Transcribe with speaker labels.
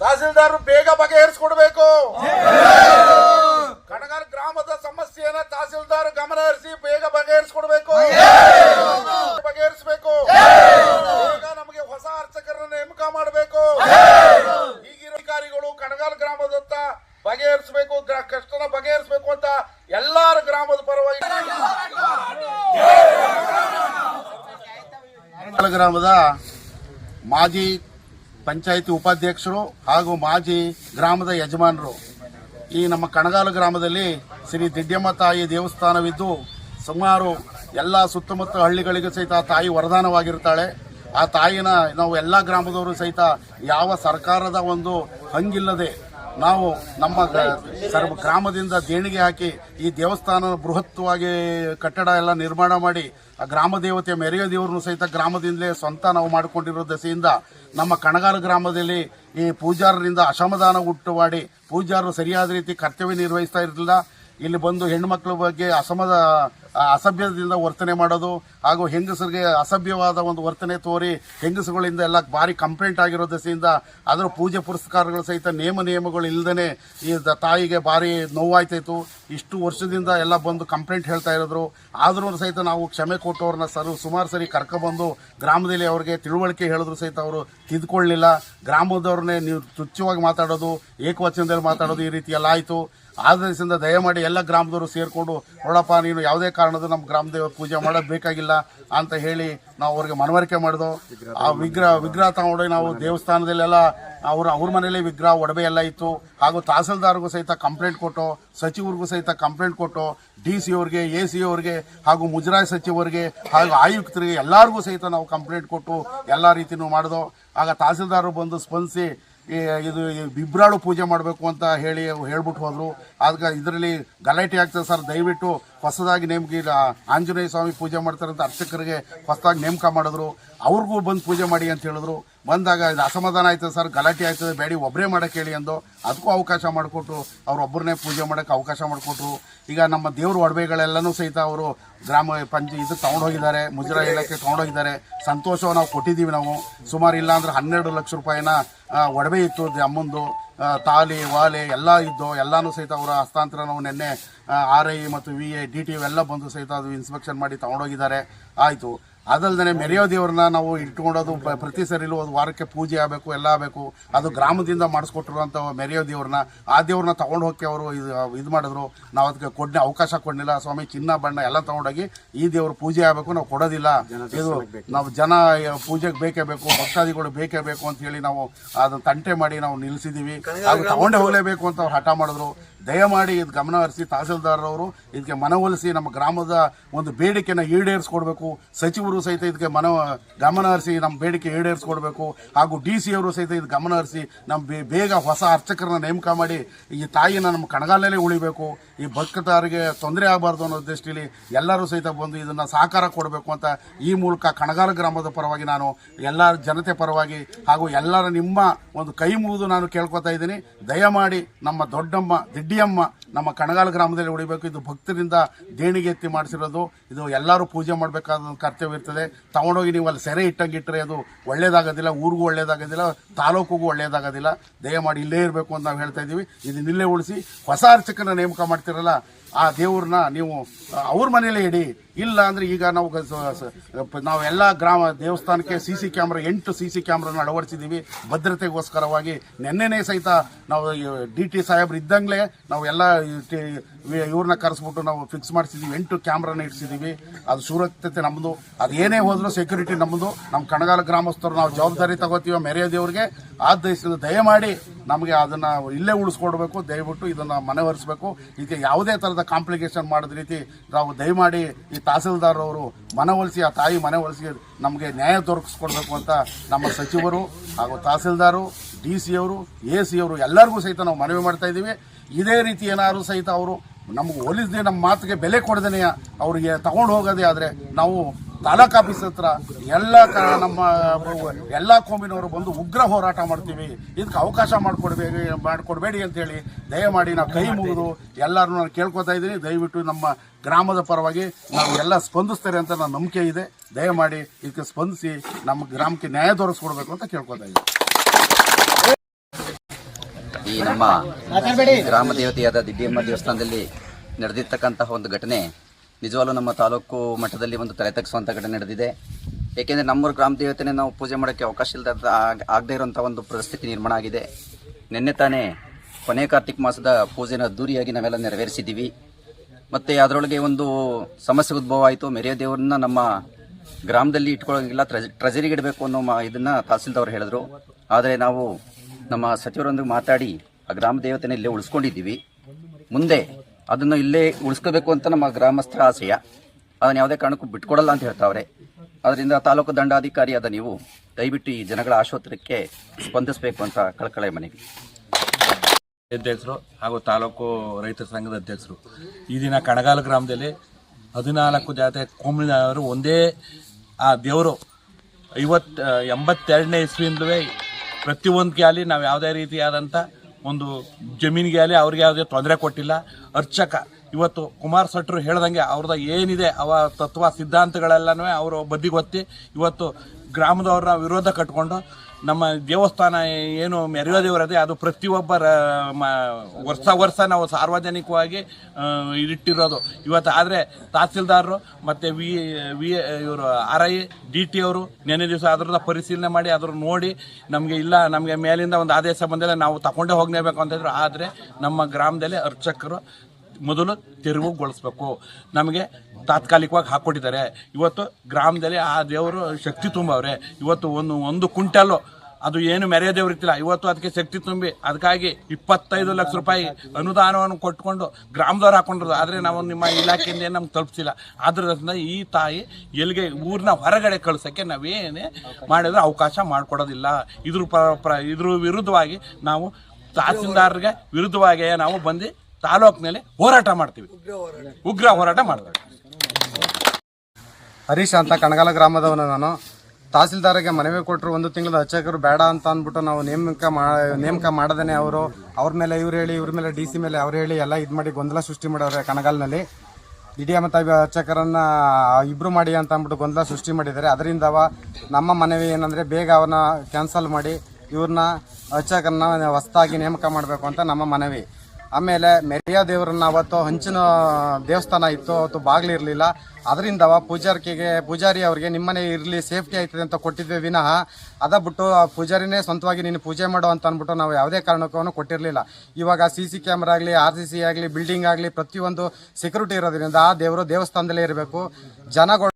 Speaker 1: ತಹಸೀಲ್ದಾರ್ ಬೇಗ ಬಗೆಹರಿಸಿಕೊಡ್ಬೇಕು. ಕಣಗಾರ್ ಗ್ರಾಮದ ಸಮಸ್ಯೆಯನ್ನ ತಹಸೀಲ್ದಾರ್ ಗಮನ ಹರಿಸಿ ಬೇಗ ಬಗೆಹರಿಸಿಕೊಡ್ಬೇಕು. ಬಗೆಹರಿಸಬೇಕು. ಈಗ ನಮಗೆ ಹೊಸ ಅರ್ಚಕರನ್ನ ನೇಮಕ ಮಾಡಬೇಕು. ಈಗಿನ ಅಧಿಕಾರಿಗಳು ಕಣಗಾಲ್ ಗ್ರಾಮದತ್ತ ಬಗೆಹರಿಸಬೇಕು ಕಷ್ಟನ ಬಗೆಹರಿಸಬೇಕು ಅಂತ ಎಲ್ಲಾರ ಗ್ರಾಮದ ಪರವಾಗಿ ಗ್ರಾಮದ ಮಾಜಿ ಪಂಚಾಯಿತಿ ಉಪಾಧ್ಯಕ್ಷರು ಹಾಗೂ ಮಾಜಿ ಗ್ರಾಮದ ಯಜಮಾನರು. ಈ ನಮ್ಮ ಕಣಗಾಲು ಗ್ರಾಮದಲ್ಲಿ ಶ್ರೀ ದಿಡ್ಡಮ್ಮ ತಾಯಿ ದೇವಸ್ಥಾನವಿದ್ದು ಸುಮಾರು ಎಲ್ಲ ಸುತ್ತಮುತ್ತ ಹಳ್ಳಿಗಳಿಗೂ ಸಹಿತ ಆ ತಾಯಿ ವರದಾನವಾಗಿರ್ತಾಳೆ. ಆ ತಾಯಿನ ನಾವು ಎಲ್ಲ ಗ್ರಾಮದವರು ಸಹಿತ ಯಾವ ಸರ್ಕಾರದ ಒಂದು ಹಂಗಿಲ್ಲದೆ ನಾವು ನಮ್ಮ ಸರ್ವ ಗ್ರಾಮದಿಂದ ದೇಣಿಗೆ ಹಾಕಿ ಈ ದೇವಸ್ಥಾನ ಬೃಹತ್ವಾಗಿ ಕಟ್ಟಡ ಎಲ್ಲ ನಿರ್ಮಾಣ ಮಾಡಿ ಆ ಗ್ರಾಮ ದೇವತೆ ಮೆರೆಯ ದೇವರನ್ನು ಸಹಿತ ಗ್ರಾಮದಿಂದಲೇ ಸ್ವಂತ ನಾವು ಮಾಡಿಕೊಂಡಿರೋ ದಸೆಯಿಂದ ನಮ್ಮ ಕಣಗಾಲ ಗ್ರಾಮದಲ್ಲಿ ಈ ಪೂಜಾರರಿಂದ ಅಸಮಾಧಾನ ಹುಟ್ಟು ಮಾಡಿ ಪೂಜಾರರು ಸರಿಯಾದ ರೀತಿ ಕರ್ತವ್ಯ ನಿರ್ವಹಿಸ್ತಾ ಇರಲಿಲ್ಲ. ಇಲ್ಲಿ ಬಂದು ಹೆಣ್ಮಕ್ಳ ಬಗ್ಗೆ ಅಸಮದ ಆ, ಅಸಭ್ಯದಿಂದ ವರ್ತನೆ ಮಾಡೋದು ಹಾಗೂ ಹೆಂಗಸರಿಗೆ ಅಸಭ್ಯವಾದ ಒಂದು ವರ್ತನೆ ತೋರಿ ಹೆಂಗಸುಗಳಿಂದ ಎಲ್ಲ ಭಾರಿ ಕಂಪ್ಲೇಂಟ್ ಆಗಿರೋ ದೆಸೆಯಿಂದ ಅದರ ಪೂಜೆ ಪುರಸ್ಕಾರಗಳು ಸಹಿತ ನೇಮ ನಿಯಮಗಳು ಇಲ್ಲದೇ ಈ ತಾಯಿಗೆ ಭಾರಿ ನೋವಾಯ್ತಾಯಿತು. ಇಷ್ಟು ವರ್ಷದಿಂದ ಎಲ್ಲ ಬಂದು ಕಂಪ್ಲೇಂಟ್ ಹೇಳ್ತಾ ಇರೋದ್ರು. ಆದ್ರೂ ಸಹಿತ ನಾವು ಕ್ಷಮೆ ಕೊಟ್ಟವ್ರನ್ನ ಸರ್ ಸುಮಾರು ಸರಿ ಕರ್ಕೊಬಂದು ಗ್ರಾಮದಲ್ಲಿ ಅವ್ರಿಗೆ ತಿಳುವಳಿಕೆ ಹೇಳಿದ್ರು ಸಹಿತ ಅವರು ತಿದ್ಕೊಳ್ಳಿಲ್ಲ ಗ್ರಾಮದವ್ರನ್ನೇ ನೀವು ತುಚ್ಛವಾಗಿ ಮಾತಾಡೋದು, ಏಕವಚನದಲ್ಲಿ ಮಾತಾಡೋದು ಈ ರೀತಿ ಎಲ್ಲ ಆಯಿತು. ಆದರಿಂದ ದಯಮಾಡಿ ಎಲ್ಲ ಗ್ರಾಮದವರು ಸೇರಿಕೊಂಡು, ನೋಡಪ್ಪ, ನೀನು ಯಾವುದೇ ಕಾರಣದ ನಮ್ಮ ಗ್ರಾಮದೇವ ಪೂಜೆ ಮಾಡೋದು ಬೇಕಾಗಿಲ್ಲ ಅಂತ ಹೇಳಿ ನಾವು ಅವ್ರಿಗೆ ಮನವರಿಕೆ ಮಾಡಿದೆ, ಆ ವಿಗ್ರಹ ವಿಗ್ರಹ ತಗೊಂಡೋಗಿ ನಾವು ದೇವಸ್ಥಾನದಲ್ಲೆಲ್ಲ ಅವ್ರ ಅವ್ರ ಮನೇಲಿ ವಿಗ್ರಹ, ಒಡವೆ ಎಲ್ಲ ಇತ್ತು. ಹಾಗೂ ತಹಸೀಲ್ದಾರ್ಗೂ ಸಹಿತ ಕಂಪ್ಲೇಂಟ್ ಕೊಟ್ಟು, ಸಚಿವರಿಗೂ ಸಹಿತ ಕಂಪ್ಲೇಂಟ್ ಕೊಟ್ಟು, ಡಿ ಸಿ ಅವ್ರಿಗೆ, ಎ ಸಿ ಅವ್ರಿಗೆ, ಹಾಗೂ ಮುಜರಾಯಿ ಸಚಿವರಿಗೆ, ಹಾಗೂ ಆಯುಕ್ತರಿಗೆ ಎಲ್ಲರಿಗೂ ಸಹಿತ ನಾವು ಕಂಪ್ಲೇಂಟ್ ಕೊಟ್ಟು ಎಲ್ಲ ರೀತಿಯೂ ಮಾಡಿದೋ. ಆಗ ತಹಸೀಲ್ದಾರರು ಬಂದು ಸ್ಪಂದಿಸಿ ಇದು ಬಿಬ್ರಾಳು ಪೂಜೆ ಮಾಡಬೇಕು ಅಂತ ಹೇಳಿ ಹೇಳ್ಬಿಟ್ಟು ಹೋದರು. ಆಗ ಇದರಲ್ಲಿ ಗಲಾಟೆ ಆಗ್ತದೆ ಸರ್. ದಯವಿಟ್ಟು ಹೊಸದಾಗಿ ನೇಮಕ ಆಂಜನೇಯ ಸ್ವಾಮಿ ಪೂಜೆ ಮಾಡ್ತಾರಂತ ಅರ್ಚಕರಿಗೆ ಹೊಸದಾಗಿ ನೇಮಕ ಮಾಡಿದ್ರು. ಅವ್ರಿಗೂ ಬಂದು ಪೂಜೆ ಮಾಡಿ ಅಂತ ಹೇಳಿದ್ರು. ಬಂದಾಗ ಇದು ಅಸಮಾಧಾನ ಆಯ್ತದೆ ಸರ್, ಗಲಾಟೆ ಆಯ್ತದೆ ಬೇಡಿ ಒಬ್ಬರೇ ಮಾಡೋಕೆ ಹೇಳಿ ಅಂದು ಅದಕ್ಕೂ ಅವಕಾಶ ಮಾಡಿಕೊಟ್ರು. ಅವ್ರೊಬ್ಬರನ್ನೇ ಪೂಜೆ ಮಾಡೋಕ್ಕೆ ಅವಕಾಶ ಮಾಡಿಕೊಟ್ರು. ಈಗ ನಮ್ಮ ದೇವ್ರ ಒಡವೆಗಳೆಲ್ಲನೂ ಸಹಿತ ಅವರು ಗ್ರಾಮ ಪಂಚ ಇದು ತೊಗೊಂಡೋಗಿದ್ದಾರೆ ಮುಜರಾಯಿ ಇಲಾಖೆ ತಗೊಂಡೋಗಿದ್ದಾರೆ ಸಂತೋಷವ ನಾವು ಕೊಟ್ಟಿದ್ದೀವಿ ನಾವು. ಸುಮಾರು ಇಲ್ಲ ಅಂದ್ರೆ ಹನ್ನೆರಡು ಲಕ್ಷ ರೂಪಾಯಿನ ಒಡವೆ ಇತ್ತು ಅಮ್ಮಂದು ತಾಲಿ, ವಾಲೆ ಎಲ್ಲ ಇದ್ದು, ಎಲ್ಲನೂ ಸಹಿತ ಅವರ ಹಸ್ತಾಂತರ ನಾವು ನಿನ್ನೆ ಆರ್ ಐ ಮತ್ತು ವಿ ಎ, ಡಿ ಟಿ ಎಲ್ಲ ಬಂದು ಸಹಿತ ಅದು ಇನ್ಸ್ಪೆಕ್ಷನ್ ಮಾಡಿ ತಗೊಂಡೋಗಿದ್ದಾರೆ ಆಯಿತು. ಅದಲ್ಲದೆ ಮೆರೆಯೋ ದೇವ್ರನ್ನ ನಾವು ಇಟ್ಕೊಂಡೋದು ಪ್ರ- ಪ್ರತಿ ಸರಿಲೂ ಅದು ವಾರಕ್ಕೆ ಪೂಜೆ ಆಗಬೇಕು ಎಲ್ಲ ಆಗಬೇಕು. ಅದು ಗ್ರಾಮದಿಂದ ಮಾಡಿಸ್ಕೊಟ್ಟಿರುವಂಥ ಮೆರೆಯೋ ದೇವ್ರನ್ನ ಆ ದೇವ್ರನ್ನ ತೊಗೊಂಡು ಹೋಗಿ ಅವರು ಇದು ಇದು ಮಾಡಿದ್ರು. ನಾವು ಅದಕ್ಕೆ ಕೊಡ್ನೆ ಅವಕಾಶ ಕೊಡಲಿಲ್ಲ ಸ್ವಾಮಿ ಚಿನ್ನ ಬಣ್ಣ ಎಲ್ಲ ತೊಗೊಂಡೋಗಿ ಈ ದೇವ್ರ ಪೂಜೆ ಆಗಬೇಕು ನಾವು ಕೊಡೋದಿಲ್ಲ. ಇದು ನಾವು ಜನ ಪೂಜೆಗೆ ಬೇಕೇ ಬೇಕು ಭಕ್ತಾದಿಗಳು ಬೇಕೇ ಬೇಕು ಅಂತ ಹೇಳಿ ನಾವು ಅದನ್ನ ತಂಟೆ ಮಾಡಿ ನಾವು ನಿಲ್ಲಿಸಿದ್ದೀವಿ ಅದು ತೊಗೊಂಡೇ ಹೋಗಲೇಬೇಕು ಅಂತ ಅವ್ರು ಹಠ ಮಾಡಿದ್ರು. ದಯಮಾಡಿ ಇದು ಗಮನ ಹರಿಸಿ ತಹಸೀಲ್ದಾರ್ ಅವರು ಇದಕ್ಕೆ ಮನವೊಲಿಸಿ ನಮ್ಮ ಗ್ರಾಮದ ಒಂದು ಬೇಡಿಕೆನ ಈಡೇರಿಸ್ಕೊಡ್ಬೇಕು. ಸಚಿವರು ಸಹಿತ ಇದಕ್ಕೆ ಮನ ಗಮನ ಹರಿಸಿ ನಮ್ಮ ಬೇಡಿಕೆ ಈಡೇರಿಸ್ಕೊಡ್ಬೇಕು. ಹಾಗೂ ಡಿ ಸಿ ಅವರು ಸಹಿತ ಇದು ಗಮನ ಹರಿಸಿ ನಮ್ಮ ಬೇಗ ಹೊಸ ಅರ್ಚಕರನ್ನ ನೇಮಕ ಮಾಡಿ ಈ ತಾಯಿನ ನಮ್ಮ ಕಣಗಾಲಲ್ಲೇ ಉಳಿಬೇಕು. ಈ ಭಕ್ತಾರಿಗೆ ತೊಂದರೆ ಆಗಬಾರ್ದು ಅನ್ನೋ ದೃಷ್ಟಿಯಲ್ಲಿ ಎಲ್ಲರೂ ಸಹಿತ ಬಂದು ಇದನ್ನು ಸಹಕಾರ ಕೊಡಬೇಕು ಅಂತ ಈ ಮೂಲಕ ಕಣಗಾಲ ಗ್ರಾಮದ ಪರವಾಗಿ ನಾನು ಎಲ್ಲ ಜನತೆ ಪರವಾಗಿ ಹಾಗೂ ಎಲ್ಲರ ನಿಮ್ಮ ಒಂದು ಕೈ ಮುಗಿದು ನಾನು ಕೇಳ್ಕೊತಾ ಇದ್ದೀನಿ. ದಯಮಾಡಿ ನಮ್ಮ ದೊಡ್ಡಮ್ಮ ದಿಡ್ಡಿಯಮ್ಮ ನಮ್ಮ ಕಣಗಾಲ ಗ್ರಾಮದಲ್ಲಿ ಉಳಿಬೇಕು. ಇದು ಭಕ್ತರಿಂದ ದೇಣಿಗೆ ಎತ್ತಿ ಮಾಡಿಸಿರೋದು. ಇದು ಎಲ್ಲರೂ ಪೂಜೆ ಮಾಡಬೇಕಾದ ಕರ್ತವ್ಯ ಇರ್ತದೆ. ತಗೊಂಡೋಗಿ ನೀವು ಅಲ್ಲಿ ಸೆರೆ ಇಟ್ಟಂಗಿಟ್ಟರೆ ಅದು ಒಳ್ಳೇದಾಗೋದಿಲ್ಲ, ಊರಿಗೂ ಒಳ್ಳೇದಾಗೋದಿಲ್ಲ, ತಾಲೂಕಿಗೂ ಒಳ್ಳೇದಾಗೋದಿಲ್ಲ. ದಯಮಾಡಿ ಇಲ್ಲೇ ಇರಬೇಕು ಅಂತ ನಾವು ಹೇಳ್ತಾ ಇದ್ದೀವಿ. ಇದನ್ನ ಇಲ್ಲೇ ಉಳಿಸಿ, ಹೊಸ ಅರ್ಚಕನ ನೇಮಕ ಮಾಡ್ತಿರಲ್ಲ ಆ ದೇವ್ರನ್ನ ನೀವು, ಅವ್ರ ಮನೇಲೇ ಇಡಿ. ಇಲ್ಲ ಅಂದ್ರೆ ಈಗ ನಾವು ಗ- ಸ- ಸ- ನಾವು ಎಲ್ಲ ಗ್ರಾಮ ದೇವಸ್ಥಾನಕ್ಕೆ ಸಿ ಸಿ ಕ್ಯಾಮ್ರಾ ಎಂಟು ಸಿ ಸಿ ಕ್ಯಾಮ್ರಾನ ಅಳವಡಿಸಿದ್ದೀವಿ ಭದ್ರತೆಗೋಸ್ಕರವಾಗಿ. ನೆನ್ನೆನೇ ಸಹಿತ ನಾವು ಡಿ ಟಿ ಸಾಹೇಬ್ರು ಇದ್ದಂಗಲೇ ನಾವು ಎಲ್ಲ ಇವ್ರನ್ನ ಕರೆಸ್ಬಿಟ್ಟು ನಾವು ಫಿಕ್ಸ್ ಮಾಡಿಸಿದ್ದೀವಿ ಎಂಟು ಕ್ಯಾಮ್ರಾನ ಇಡ್ಸಿದ್ದೀವಿ ಅದು ಸುರಕ್ಷತೆ ನಮ್ಮದು ಅದು ಏನೇ ಹೋದರೂ ಸೆಕ್ಯೂರಿಟಿ ನಮ್ಮದು ನಮ್ಮ ಕಣಗಾಲ ಗ್ರಾಮಸ್ಥರು ನಾವು ಜವಾಬ್ದಾರಿ ತಗೋತೀವಿ ಮೆರೆಯ ದೇವ್ರಿಗೆ. ಆದೈಸಿದ ದಯಮಾಡಿ ನಮಗೆ ಅದನ್ನ ಇಲ್ಲೇ ಉಳಿಸ್ಕೊಡ್ಬೇಕು. ದಯವಿಟ್ಟು ಇದನ್ನ ಮನವರಿಸಬೇಕು. ಇದಕ್ಕೆ ಯಾವುದೇ ಥರದ ಕಾಂಪ್ಲಿಕೇಶನ್ ಮಾಡಿದ ರೀತಿ ನಾವು ದಯಮಾಡಿ ಈ ತಹಸೀಲ್ದಾರ್ ಅವರು ಮನವೊಲಿಸಿ ಆ ತಾಯಿ ಮನವೊಲಿಸಿ ನಮಗೆ ನ್ಯಾಯ ದೊರಕಿಸ್ಕೊಡ್ಬೇಕು ಅಂತ ನಮ್ಮ ಸಚಿವರು ಹಾಗೂ ತಹಸೀಲ್ದಾರು, ಡಿ ಸಿ ಅವರು, ಎ ಸಿ ಅವರು ಎಲ್ಲರಿಗೂ ಸಹಿತ ನಾವು ಮನವಿ ಮಾಡ್ತಾ ಇದ್ದೀವಿ. ಇದೇ ರೀತಿ ಏನಾದರೂ ಸಹಿತ ಅವರು ನಮಗೆ ಹೋಲಿಸದೆ ನಮ್ಮ ಮಾತಿಗೆ ಬೆಲೆ ಕೊಡದೇನೆ ಅವರಿಗೆ ತಗೊಂಡು ಹೋಗೋದೇ ಆದರೆ ನಾವು ತಾಲೂಕ್ ಆಫೀಸ್ ಹತ್ರ ಎಲ್ಲ ನಮ್ಮ ಎಲ್ಲ ಕೋಮಿನವರು ಬಂದು ಉಗ್ರ ಹೋರಾಟ ಮಾಡ್ತೀವಿ. ಇದಕ್ಕೆ ಅವಕಾಶ ಮಾಡಿಕೊಡ್ಬೇಡಿ ಮಾಡಿಕೊಡ್ಬೇಡಿ ಅಂತೇಳಿ ದಯಮಾಡಿ ನಾವು ಕೈ ಮುಗಿದು ಎಲ್ಲರೂ ನಾನು ಕೇಳ್ಕೊತಾ ಇದ್ದೀನಿ. ದಯವಿಟ್ಟು ನಮ್ಮ ಗ್ರಾಮದ ಪರವಾಗಿ ನಾವು ಎಲ್ಲ ಸ್ಪಂದಿಸ್ತಾರೆ ಅಂತ ನನ್ನ ನಂಬಿಕೆ ಇದೆ. ದಯಮಾಡಿ ಇದಕ್ಕೆ ಸ್ಪಂದಿಸಿ ನಮ್ಮ ಗ್ರಾಮಕ್ಕೆ ನ್ಯಾಯ ತೋರಿಸ್ಕೊಡ್ಬೇಕು ಅಂತ ಕೇಳ್ಕೊತಾ ಇದ್ದೀನಿ.
Speaker 2: ಈ ನಮ್ಮ ಗ್ರಾಮ ದೇವತೆಯಾದ ದಿಡ್ಡಿಯಮ್ಮ ದೇವಸ್ಥಾನದಲ್ಲಿ ನಡೆದಿರ್ತಕ್ಕಂತಹ ಒಂದು ಘಟನೆ ನಿಜವಾಗ್ಲೂ ನಮ್ಮ ತಾಲೂಕು ಮಟ್ಟದಲ್ಲಿ ಒಂದು ತಲೆ ತಗ್ಸುವಂಥ ಘಟನೆ ನಡೆದಿದೆ. ಏಕೆಂದರೆ ನಮ್ಮೂರು ಗ್ರಾಮ ದೇವತೆನೇ ನಾವು ಪೂಜೆ ಮಾಡೋಕ್ಕೆ ಅವಕಾಶ ಇಲ್ಲದ ಆಗದೇ ಇರುವಂಥ ಒಂದು ಪರಿಸ್ಥಿತಿ ನಿರ್ಮಾಣ ಆಗಿದೆ. ನಿನ್ನೆ ತಾನೇ ಕೊನೆ ಕಾರ್ತಿಕ್ ಮಾಸದ ಪೂಜೆನ ಅದ್ದೂರಿಯಾಗಿ ನಾವೆಲ್ಲ ನೆರವೇರಿಸಿದ್ದೀವಿ. ಮತ್ತು ಅದರೊಳಗೆ ಒಂದು ಸಮಸ್ಯೆ ಉದ್ಭವ ಆಯಿತು. ಮೆರೆಯ ದೇವರನ್ನ ನಮ್ಮ ಗ್ರಾಮದಲ್ಲಿ ಇಟ್ಕೊಳ್ಳೋಂಗಿಲ್ಲ. ಟ್ರೆಜ್, ಟ್ರೆಜರಿಗೆ ಇಡಬೇಕು ಅನ್ನೋ ಮಾ, ಇದನ್ನು ತಹಸೀಲ್ದವ್ರು ಹೇಳಿದ್ರು. ಆದರೆ ನಾವು ನಮ್ಮ ಸಚಿವರೊಂದಿಗೆ ಮಾತಾಡಿ ಆ ಗ್ರಾಮ ದೇವತೆನ ಇಲ್ಲೇ ಉಳಿಸ್ಕೊಂಡಿದ್ದೀವಿ. ಮುಂದೆ ಅದನ್ನು ಇಲ್ಲೇ ಉಳಿಸ್ಕೋಬೇಕು ಅಂತ ನಮ್ಮ ಗ್ರಾಮಸ್ಥರ ಆಸೆಯ. ಅದನ್ನು ಯಾವುದೇ ಕಾರಣಕ್ಕೂ ಬಿಟ್ಕೊಡಲ್ಲ ಅಂತ ಹೇಳ್ತಾವ್ರೆ. ಅದರಿಂದ ತಾಲೂಕು ದಂಡಾಧಿಕಾರಿ ಅದ ನೀವು ದಯವಿಟ್ಟು ಈ ಜನಗಳ ಆಶೋತ್ತರಕ್ಕೆ ಸ್ಪಂದಿಸಬೇಕು ಅಂತ ಕಳಕಳೆ ಮನವಿ.
Speaker 3: ಅಧ್ಯಕ್ಷರು ಹಾಗೂ ತಾಲೂಕು ರೈತ ಸಂಘದ ಅಧ್ಯಕ್ಷರು, ಈ ದಿನ ಕಣಗಾಲ ಗ್ರಾಮದಲ್ಲಿ ಹದಿನಾಲ್ಕು ಜಾತಿ ಕೋಮಿನವರು ಒಂದೇ, ಆ ದೇವರು ಐವತ್ತು, ಎಂಬತ್ತೆರಡನೇ ಇಸ್ವಿಯಿಂದಲೇ ಪ್ರತಿಯೊಂದು ಕ್ಯಾಲಿ ನಾವು ಯಾವುದೇ ರೀತಿಯಾದಂಥ ಒಂದು ಜಮೀನಿಗೆ ಆಗಲಿ ಅವ್ರಿಗೆ ಯಾವುದೇ ತೊಂದರೆ ಕೊಟ್ಟಿಲ್ಲ. ಅರ್ಚಕ, ಇವತ್ತು ಕುಮಾರ್ ಸಟ್ರು ಹೇಳ್ದಂಗೆ ಅವ್ರದ್ದು ಏನಿದೆ, ಅವ ತತ್ವ ಸಿದ್ಧಾಂತಗಳೆಲ್ಲನೂ ಅವರು ಬದಿಗೊತ್ತಿ ಇವತ್ತು ಗ್ರಾಮದವ್ರನ್ನ ವಿರೋಧ ಕಟ್ಕೊಂಡು ನಮ್ಮ ದೇವಸ್ಥಾನ ಏನು ಮೆರೆಯೋ ದೇವರದೆ ಅದು ಪ್ರತಿಯೊಬ್ಬ ವರ್ಷ ವರ್ಷ ನಾವು ಸಾರ್ವಜನಿಕವಾಗಿ ಇಟ್ಟಿರೋದು. ಇವತ್ತು ಆದರೆ ತಹಸೀಲ್ದಾರರು ಮತ್ತು ವಿ ವಿ, ಇವರು ಆರ್ ಐ ಡಿ ಟಿ ಅವರು ನೆನೆ ದಿವಸ ಅದ್ರದ್ದು ಪರಿಶೀಲನೆ ಮಾಡಿ ಅದ್ರ ನೋಡಿ, ನಮಗೆ ಇಲ್ಲ, ನಮಗೆ ಮೇಲಿಂದ ಒಂದು ಆದೇಶ ಬಂದಿಲ್ಲ, ನಾವು ತಗೊಂಡೇ ಹೋಗ್ಲೇಬೇಕು ಅಂತಿದ್ರು ಆದರೆ ನಮ್ಮ ಗ್ರಾಮದಲ್ಲಿ ಅರ್ಚಕರು ಮೊದಲು ತೆರವುಗೊಳಿಸ್ಬೇಕು ನಮಗೆ ತಾತ್ಕಾಲಿಕವಾಗಿ ಹಾಕ್ಕೊಟ್ಟಿದ್ದಾರೆ ಇವತ್ತು ಗ್ರಾಮದಲ್ಲಿ ಆ ದೇವರು ಶಕ್ತಿ ತುಂಬವ್ರೆ. ಇವತ್ತು ಒಂದು ಒಂದು ಕುಂಟಲ್ಲು ಅದು ಏನು ಮೆರೆಯ ಇರ್ತಿಲ್ಲ ಇವತ್ತು ಅದಕ್ಕೆ ಶಕ್ತಿ ತುಂಬಿ, ಅದಕ್ಕಾಗಿ ಇಪ್ಪತ್ತೈದು ಲಕ್ಷ ರೂಪಾಯಿ ಅನುದಾನವನ್ನು ಕೊಟ್ಕೊಂಡು ಗ್ರಾಮದವ್ರು ಹಾಕೊಂಡ್ರು ಆದರೆ ನಾವು ನಿಮ್ಮ ಇಲಾಖೆಯಿಂದ ಏನು ನಮ್ಗೆ ತಲುಪಿಸಿಲ್ಲ. ಆದ್ದರಿಂದ ಈ ತಾಯಿ ಎಲ್ಲಿಗೆ, ಊರಿನ ಹೊರಗಡೆ ಕಳ್ಸೋಕ್ಕೆ ನಾವೇನೇ ಮಾಡಿದ್ರೆ ಅವಕಾಶ ಮಾಡಿಕೊಡೋದಿಲ್ಲ. ಇದ್ರ ಪ್ರ ಪ್ರ, ಇದ್ರ ವಿರುದ್ಧವಾಗಿ ನಾವು ತಹಸೀಲ್ದಾರ್ಗೆ ವಿರುದ್ಧವಾಗಿ ನಾವು ಬಂದು ತಾಲೂಕಿನಲ್ಲಿ ಹೋರಾಟ ಮಾಡ್ತೀವಿ. ಉಗ್ರ ಹೋರಾಟ. ಮಾಡ್ತೀವಿ.
Speaker 4: ಹರೀಶ್ ಅಂತ ಕಣಗಾಲ ಗ್ರಾಮದವನು ನಾನು. ತಹಸೀಲ್ದಾರಿಗೆ ಮನವಿ ಕೊಟ್ಟರು ಒಂದು ತಿಂಗಳ ಅರ್ಚಕರು ಬೇಡ ಅಂತ ಅಂದ್ಬಿಟ್ಟು ನಾವು ನೇಮಕ ಮಾ ನೇಮಕ ಮಾಡದೇ ಅವರು. ಅವ್ರ ಮೇಲೆ ಇವ್ರು ಹೇಳಿ ಇವ್ರ ಮೇಲೆ ಡಿ ಸಿ ಮೇಲೆ ಅವ್ರು ಹೇಳಿ ಎಲ್ಲ ಇದು ಮಾಡಿ ಗೊಂದಲ ಸೃಷ್ಟಿ ಮಾಡವ್ರೆ ಕಣಗಾಲ್ನಲ್ಲಿ. ಇಡೀ ಮತ್ತು ಅರ್ಚಕರನ್ನ ಇಬ್ಬರು ಮಾಡಿ ಅಂತ ಅಂದ್ಬಿಟ್ಟು ಗೊಂದಲ ಸೃಷ್ಟಿ ಮಾಡಿದ್ದಾರೆ. ಅದರಿಂದ ಅವ ನಮ್ಮ ಮನವಿ ಏನಂದರೆ ಬೇಗ ಅವನ್ನ ಕ್ಯಾನ್ಸಲ್ ಮಾಡಿ ಇವ್ರನ್ನ ಅರ್ಚಕರನ್ನ ಹೊಸ್ದಾಗಿ ನೇಮಕ ಮಾಡಬೇಕು ಅಂತ ನಮ್ಮ ಮನವಿ. ಆಮೇಲೆ ಮೆರಿಯ ದೇವರನ್ನ ಅವತ್ತು ಹಂಚಿನ ದೇವಸ್ಥಾನ ಇತ್ತು, ಅವತ್ತು ಬಾಗಿಲು ಇರಲಿಲ್ಲ. ಅದರಿಂದ ಪೂಜಾರಿಕೆಗೆ, ಪೂಜಾರಿ ಅವರಿಗೆ ನಿಮ್ಮನೆ ಇರಲಿ, ಸೇಫ್ಟಿ ಆಯ್ತದೆ ಅಂತ ಕೊಟ್ಟಿದ್ವಿ ವಿನಃ, ಅದ ಬಿಟ್ಟು ಆ ಪೂಜಾರಿನೇ ಸ್ವಂತವಾಗಿ ನೀನು ಪೂಜೆ ಮಾಡು ಅಂತ ಅಂದ್ಬಿಟ್ಟು ನಾವು ಯಾವುದೇ ಕಾರಣಕ್ಕೂ ಕೊಟ್ಟಿರಲಿಲ್ಲ. ಇವಾಗ ಸಿ ಸಿ ಕ್ಯಾಮ್ರಾ ಆಗಲಿ ಆರ್ ಸಿ ಸಿ ಆಗಲಿ ಬಿಲ್ಡಿಂಗ್ ಆಗಲಿ ಪ್ರತಿಯೊಂದು ಸೆಕ್ಯೂರಿಟಿ ಇರೋದ್ರಿಂದ ಆ ದೇವರು ದೇವಸ್ಥಾನದಲ್ಲೇ ಇರಬೇಕು. ಜನಗಳು